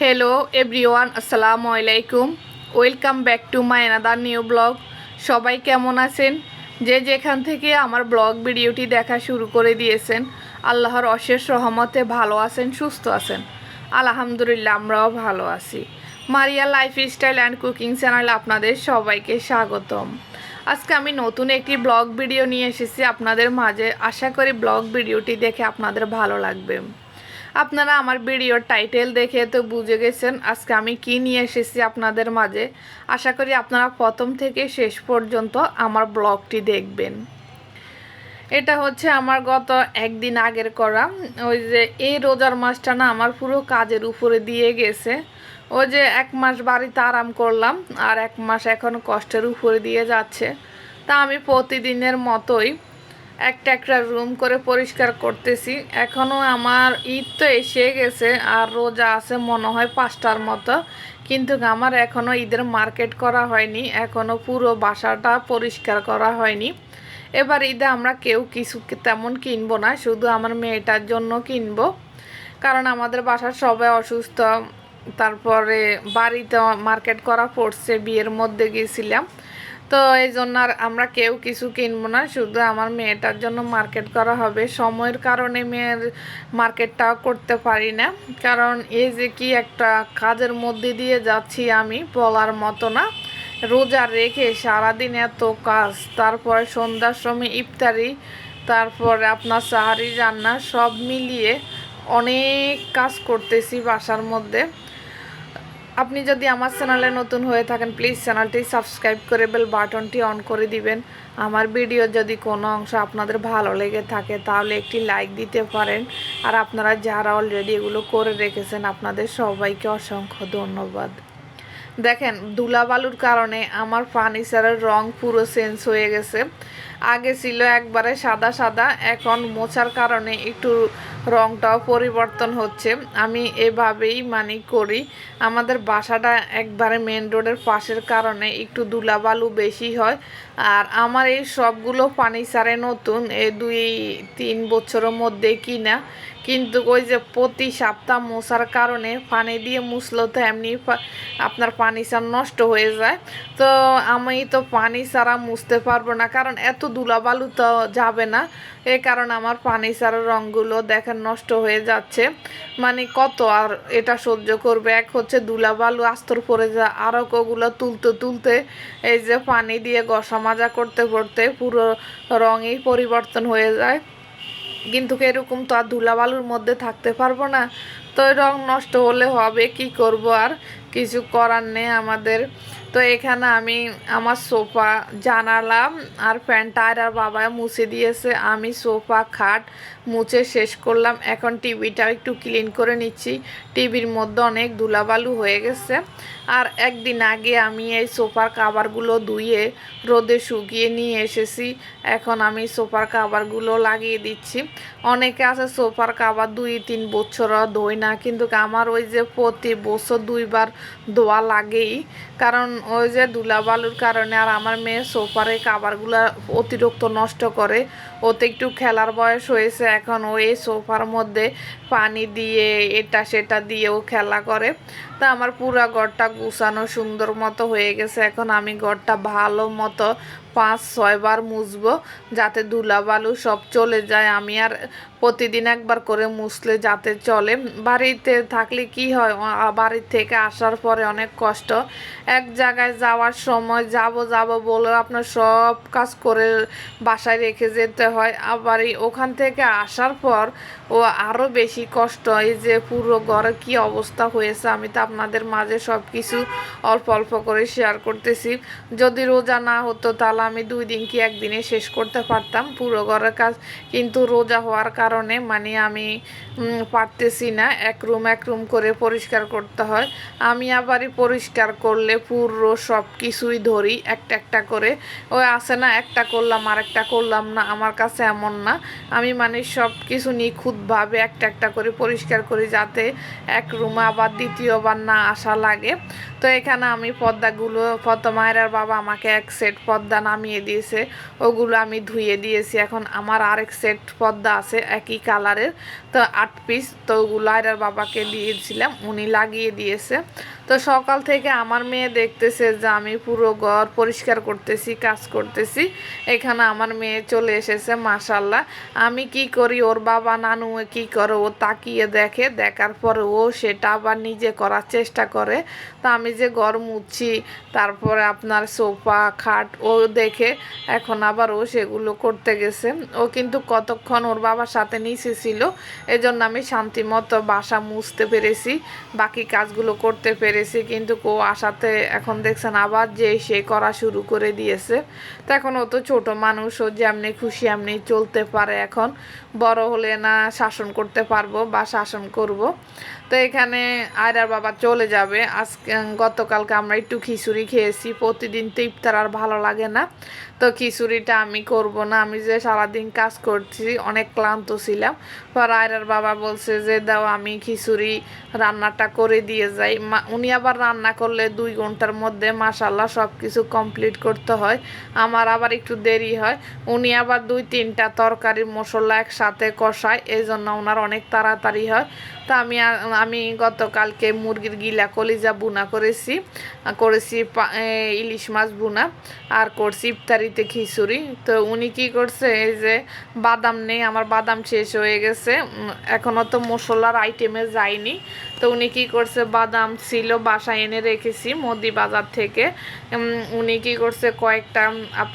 Hello everyone আসসালামু আলাইকুম welcome back to my another new blog সবাই কেমন আছেন? যে যেখান থেকে আমার ব্লগ ভিডিওটি দেখা শুরু করে দিয়েছেন, আল্লাহর অশেষ রহমতে ভালো আছেন, সুস্থ আছেন। আলহামদুলিল্লাহ, আমরাও ভালো আছি। Maria life style and cooking channel আপনাদের সবাইকে স্বাগতম। আজকে আমি নতুন একটি ব্লগ ভিডিও নিয়ে এসেছি। আপনাদের মাঝে আশা করি ব্লগ ভিডিওটি দেখে আপনাদের ভালো লাগবে। আপনারা আমার ভিডিওর টাইটেল দেখে তো বুঝে গেছেন আজকে আমি কি নিয়ে এসেছি আপনাদের মাঝে। আশা করি আপনারা প্রথম থেকে শেষ পর্যন্ত আমার ব্লগটি দেখবেন। এটা হচ্ছে আমার গত একদিন আগের করা। ওই যে এই রোজার মাসটা না আমার পুরো কাজের উপরে দিয়ে গেছে। ওই যে এক মাস বাড়িতে আরাম করলাম আর এক মাস এখন কষ্টের উপরে দিয়ে যাচ্ছে। তা আমি প্রতিদিনের মতোই একটা একটা রুম করে পরিষ্কার করতেছি। এখনও আমার ঈদ তো এসে গেছে আর রোজা আছে মনে হয় পাঁচটার মতো। কিন্তু আমার এখনও ঈদের মার্কেট করা হয়নি এখনও পুরো বাসাটা পরিষ্কার করা হয়নি। এবার ঈদে আমরা কেউ কিছু তেমন কিনবো না, শুধু আমার মেয়েটার জন্য কিনবো। কারণ আমাদের বাসার সবাই অসুস্থ, তারপরে বাড়িতে মার্কেট করা পড়ছে, বিয়ের মধ্যে গিয়েছিলাম তো এই জন্য আর আমরা কেউ কিছু কিনবো না, শুধু আমার মেয়েটার জন্য মার্কেট করা হবে। সময়ের কারণে মেয়ের মার্কেটটাও করতে পারি না। কারণ এই যে কি একটা কাজের মধ্যে দিয়ে যাচ্ছি আমি বলার মতো না। রোজা রেখে সারাদিন এত কাজ, তারপরে সন্ধ্যার সময় ইফতারি, তারপরে আপনার সাহারি, রান্না সব মিলিয়ে অনেক কাজ করতেছি বাসার মধ্যে। আপনি যদি আমার চ্যানেলে নতুন হয়ে থাকেন প্লিজ চ্যানেলটি সাবস্ক্রাইব করে বেল বাটনটি অন করে দিবেন। আমার ভিডিও যদি কোনো অংশ আপনাদের ভালো লেগে থাকে, তাহলে একটি লাইক দিতে পারেন। আর আপনারা যারা অলরেডি এগুলো করে রেখেছেন, আপনাদের সবাইকে অসংখ্য ধন্যবাদ। দেখেন, ধুলাবালুর কারণে আমার ফার্নিচারের রং পুরো চেঞ্জ হয়ে গেছে। আগে ছিল একবারে সাদা সাদা, এখন মোছার কারণে একটু রংটাও পরিবর্তন হচ্ছে। আমি এভাবেই মানে করি। আমাদের বাসাটা একবারে মেন রোডের পাশের কারণে একটু ধুলাবালু বেশি হয়। আর আমার এই সবগুলো ফার্নিচারে নতুন, এই দুই, তিন বছরের মধ্যে কিনা কিন্তু ওই যে প্রতি সপ্তাহ মশার কারণে পানি দিয়ে মুছলো তো এমনি আপনার পানি সার নষ্ট হয়ে যায়। তো আমি তো পানি ছাড়া মুছতে পারব না, কারণ এত ধুলাবালু তো যাবে না। এ কারণ আমার পানি ছাড়া রঙগুলো দেখেন নষ্ট হয়ে যাচ্ছে। মানে কত আর এটা সহ্য করবে? এক হচ্ছে ধুলাবালু, আস্তর পড়ে যা আরও ওগুলো তুলতে তুলতে এই যে পানি দিয়ে গসা মাজা করতে করতে পুরো রঙই পরিবর্তন হয়ে যায়। কিন্তু এরকম তো আর ধুলাবালুর মধ্যে থাকতে পারব না। তো রং নষ্ট হলে হবে, কি করব? আর কিছু করার নেই আমাদের। তো এখানে আমি আমার সোফা জানালাম, আর ফ্যান টায়ার আর বাবা মুছে দিয়েছে। আমি সোফা খাট মুছে শেষ করলাম। এখন টিভিটা একটু ক্লিন করে নিচ্ছি। টিভির মধ্যে অনেক ধুলাবালু হয়ে গেছে। আর একদিন আগে আমি এই সোফার কাভারগুলো ধুয়ে রোদে শুকিয়ে নিয়ে এসেছি। এখন আমি সোফার কাভারগুলো লাগিয়ে দিচ্ছি। অনেকে আছে সোফার কাবার দুই, তিন বছর ধোয় না, কিন্তু আমার ওই যে প্রতি বছর দুইবার ধোয়া লাগেই। কারণ ওই যে ধুলাবালুর কারণে আর আমার মেয়ে সোফারে কাবারগুলো অতিরিক্ত নষ্ট করে। ওতে একটু খেলার বয়স হয়েছে, এখন ও এই সোফার মধ্যে পানি দিয়ে এটা সেটা দিয়ে ও খেলা করে। তা আমার পুরো ঘরটা গুছানো সুন্দর মতো হয়ে গেছে, এখন আমি ঘরটা ভালো মতো পাঁচ ছয়বার মুছবো, যাতে ধুলাবালু সব চলে যায়। আমি আর প্রতিদিন একবার করে মুছলে যাতে চলে। বাড়িতে থাকলে কি হয়? বাড়ির থেকে আসার পরে অনেক কষ্ট। এক জায়গায় যাওয়ার সময় যাব যাব বলে আপনার সব কাজ করে বাসায় রেখে যেতে হয়। আবার ওখান থেকে আসার পর ও আরও বেশি কষ্ট। এই যে পুরো ঘরে কি অবস্থা হয়েছে, আমি তো আপনাদের মাঝে সব কিছু অল্প অল্প করে শেয়ার করতেছি। যদি রোজা না হতো তাহলে আমি দুই দিন কি একদিনে শেষ করতে পারতাম? পুরো ঘরের কাজ কিন্তু রোজা হওয়ার কারণে মানে আমি পারতেছি না। এক রুম এক রুম করে পরিষ্কার করতে হয়। আমি আবারই পরিষ্কার করলে পুরো সব কিছুই ধরি, একটা একটা করে। ওই আসে না, একটা করলাম আর একটা করলাম না, আমার কাছে এমন না। আমি মানে সব কিছু নিখুঁতভাবে একটা একটা করে পরিষ্কার করি যাতে এক রুমে আবার দ্বিতীয়বার না আসা লাগে। তো এখানে আমি পর্দাগুলো পদ্মায়ের বাবা আমাকে এক সেট পর্দা নামিয়ে দিয়েছে। ওগুলো আমি ধুয়ে দিয়েছি। এখন আমার আরেক সেট পর্দা আছে একই কালারের তো আট পিস তো ওগুলো বাবাকে দিয়েছিলাম উনি লাগিয়ে দিয়েছে। তো সকাল থেকে আমার মেয়ে দেখতেছে যে আমি পুরো ঘর পরিষ্কার করতেছি, কাজ করতেছি। এখানে আমার মেয়ে চলে এসেছে মাশাল্লাহ আমি কি করি? ওর বাবা নানু কি করে? ও তাকিয়ে দেখে, দেখার পরে ও সেটা আবার নিজে করার চেষ্টা করে। তা আমি যে ঘর মুছি তারপরে আপনার সোফা, খাট, ও দেখে এখন আবার ও সেগুলো করতে গেছে। ও কিন্তু কতক্ষণ ওর বাবার সাথে নিচে ছিল, এজন্য আমি শান্তিমতো বাসা মুছতে পেরেছি, বাকি কাজগুলো করতে পেরেছি। কিন্তু কো আসাতে এখন দেখছেন আবার যে সে করা শুরু করে দিয়েছে। তো এখন ও তো ছোটো মানুষ, ও যেমনি খুশি এমনি চলতে পারে এখন। বড় হলে না শাসন করতে পারব বা শাসন করব। তো এখানে আয়রার বাবা চলে যাবে। আজকে গতকালকে আমরা একটু খিচুড়ি খেয়েছি। প্রতিদিন তো ইফতার আর ভালো লাগে না। তো খিচুড়িটা আমি করব না। আমি যে সারাদিন কাজ করছি, অনেক ক্লান্ত ছিলাম। পর আয়রার বাবা বলছে যে, দাও, আমি খিচুড়ি রান্নাটা করে দিয়ে যাই। উনি আবার রান্না করলে দুই ঘণ্টার মধ্যে মাসাল্লাহ সব কিছু কমপ্লিট করতে হয়। আমার আবার একটু দেরি হয়। উনি আবার দুই তিনটা তরকারির মশলা একসাথে কষায়। এই জন্য ওনার অনেক তাড়াতাড়ি হয়। তো আমি আমি গতকালকে মুরগির গিলা কলিজা বুনা করেছি করেছি ইলিশ মাছ বুনা আর করছি ইফতারিতে খিচুড়ি। তো উনি কি করছে, এই যে বাদাম নেই, আমার বাদাম শেষ হয়ে গেছে এখনও তো মশলার আইটেমে যায়নি। তো উনি কি করছে, বাদাম ছিল, বাসায় এনে রেখেছি মোদি বাজার থেকে। উনি কি করছে, কয়েকটা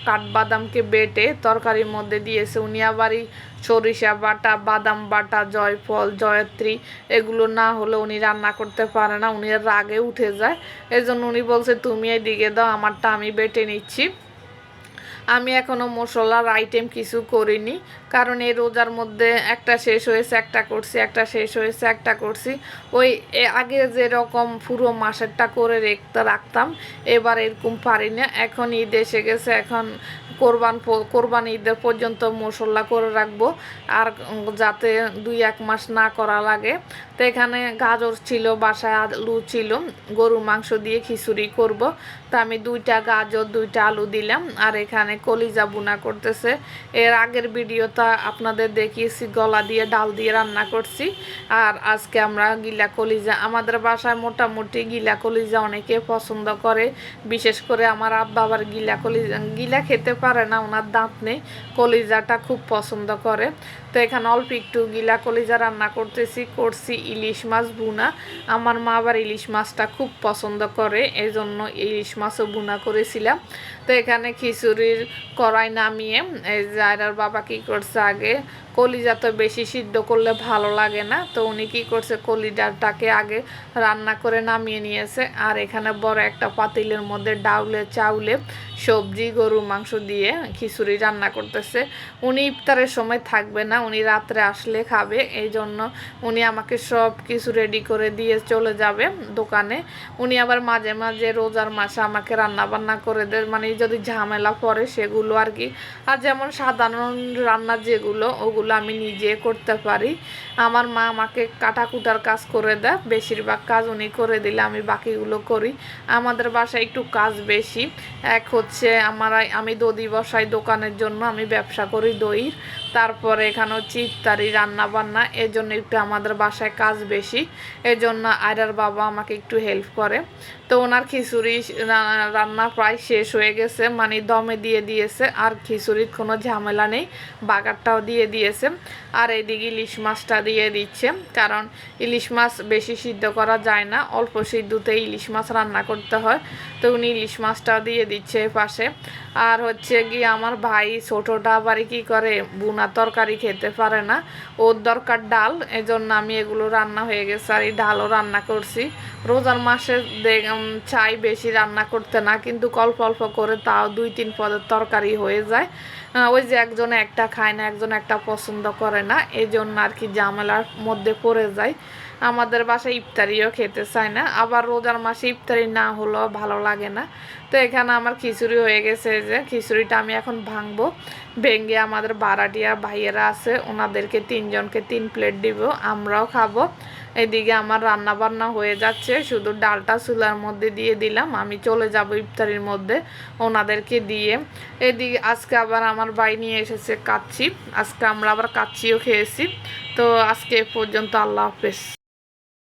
কাঠবাদামকে বেটে তরকারির মধ্যে দিয়েছে। উনি আবারই সরিষা বাটা, বাদাম বাটা, জয়ফল, জয়ত্রী, এগুলো না হলে উনি রান্না করতে পারে না, উনি রাগে উঠে যায়। এজন্য উনি বলছে, তুমি এদিকে দাও, আমারটা আমি বেটে নিচ্ছি। আমি এখনও মশলার আইটেম কিছু করিনি, কারণ এই রোজার মধ্যে একটা শেষ হয়েছে, একটা করছি, একটা শেষ হয়েছে, একটা করছি। ওই আগে যেরকম পুরো মাসেরটা করে রেখতে রাখতাম, এবার এরকম পারি না এখন ঈদ এসে গেছে, এখন কোরবান কোরবান ঈদের পর্যন্ত মশলা করে রাখব। আর যাতে দুই এক মাস না করা লাগে। তো এখানে গাজর ছিল, বাসায় আলু ছিল, গরু মাংস দিয়ে খিচুড়ি করব। তো আমি দুইটা গাজর, দুইটা আলু দিলাম। আর এখানে কলিজা বুনা করতেছে। এর আগের ভিডিওটা আপনাদের দেখিয়েছি, গলা দিয়ে ডাল দিয়ে রান্না করছি। আর আজকে আমরা গিলা কলিজা, আমাদের বাসায় মোটামুটি গিলা কলিজা অনেকে পছন্দ করে। বিশেষ করে আমার আব্বা আবার গিলা কলিজা, গিলা খেতে না ওনার দাঁত নেই কলিজাটা খুব পছন্দ করে। তো এখানে অল্প একটু গিলা কলিজা রান্না করতেছি, করছি ইলিশ মাছ বুনা আমার মা আবার ইলিশ মাছটা খুব পছন্দ করে এই জন্য ইলিশ মাছও বুনা করেছিলাম। তো এখানে খিচুড়ির কড়াই নামিয়ে, এই জায়রার বাবা কি করছে আগে, কলিজা তো বেশি সিদ্ধ করলে ভালো লাগে না, তো উনি কি করছে, কলিজাটাকে আগে রান্না করে নামিয়ে নিয়েছে। আর এখানে বড় একটা পাতিলের মধ্যে ডাউলে, চাউলে সবজি, গরুর মাংস দিয়ে খিচুড়ি রান্না করতেছে। উনি ইফতারের সময় থাকবে না উনি রাত্রে আসলে খাবে এই জন্য উনি আমাকে সব কিছু রেডি করে দিয়ে চলে যাবে দোকানে। উনি আবার মাঝে মাঝে রোজার মাসে আমাকে রান্না বান্না করে দেয় মানে যদি ঝামেলা পড়ে সেগুলো আর কি। আর যেমন সাধারণ রান্না যেগুলো, ওগুলো আমি নিজে করতে পারি। আমার মা আমাকে কাটাকুটার কাজ করে দেয়, বেশিরভাগ কাজ উনি করে দিলে আমি বাকিগুলো করি। আমাদের বাসায় একটু কাজ বেশি, এক হচ্ছে আমার, আমি দদি বসাই দোকানের জন্য, আমি ব্যবসা করি দইয়ের। তারপরে এখানে হচ্ছে ইফতারি রান্না বান্না এই জন্য একটু আমাদের বাসায় কাজ বেশি। এই জন্য আয়রার বাবা আমাকে একটু হেল্প করে। তো ওনার খিচুড়ি রান্না প্রায় শেষ হয়ে গেছে মানে দমে দিয়ে দিয়েছে, আর খিচুড়ির কোনো ঝামেলা নেই, বাগারটাও দিয়ে দিয়েছে। আর এদিকে ইলিশ মাছটা দিয়ে দিচ্ছে, কারণ ইলিশ মাছ বেশি সিদ্ধ করা যায় না, অল্প সিদ্ধতে ইলিশ মাছ রান্না করতে হয়। তো উনি ইলিশ মাছটাও দিয়ে দিচ্ছে পাশে। আর হচ্ছে গিয়ে আমার ভাই ছোটোটা আবার কি করে, বুনা তরকারি খেতে পারে না। ওর দরকার ডাল এই জন্য আমি এগুলো রান্না হয়ে গেছে আর এই ডালও রান্না করছি। রোজার মাসে চাই বেশি রান্না করতে না, কিন্তু অল্প অল্প করে তাও দুই তিন পদের তরকারি হয়ে যায়। ওই যে একজনে একটা খায় না, একজন একটা পছন্দ করে না এই জন্য আর কি জামেলার মধ্যে পড়ে যায় আমাদের বাসায় ইফতারিও খেতে চায় না? আবার রোজার মাসে ইফতারি না হলেও ভালো লাগে না। তো এখানে আমার খিচুড়ি হয়ে গেছে যে খিচুড়িটা আমি এখন ভাঙবো। ভেঙে আমাদের বারাটিয়া ভাইয়েরা আছে, ওনাদেরকে তিনজনকে তিন প্লেট দিব, আমরাও খাব। এদিকে আমার রান্না বান্না হয়ে যাচ্ছে, শুধু ডালটা চুলার মধ্যে দিয়ে দিলাম, আমি চলে যাব ইফতারির মধ্যে ওনাদেরকে দিয়ে। এদিকে আজকে আবার আমার ভাই নিয়ে এসেছে কাচ্চি, আজকে আমরা আবার কাচ্ছিও খেয়েছি। তো আজকে পর্যন্ত আল্লাহ হাফেজ।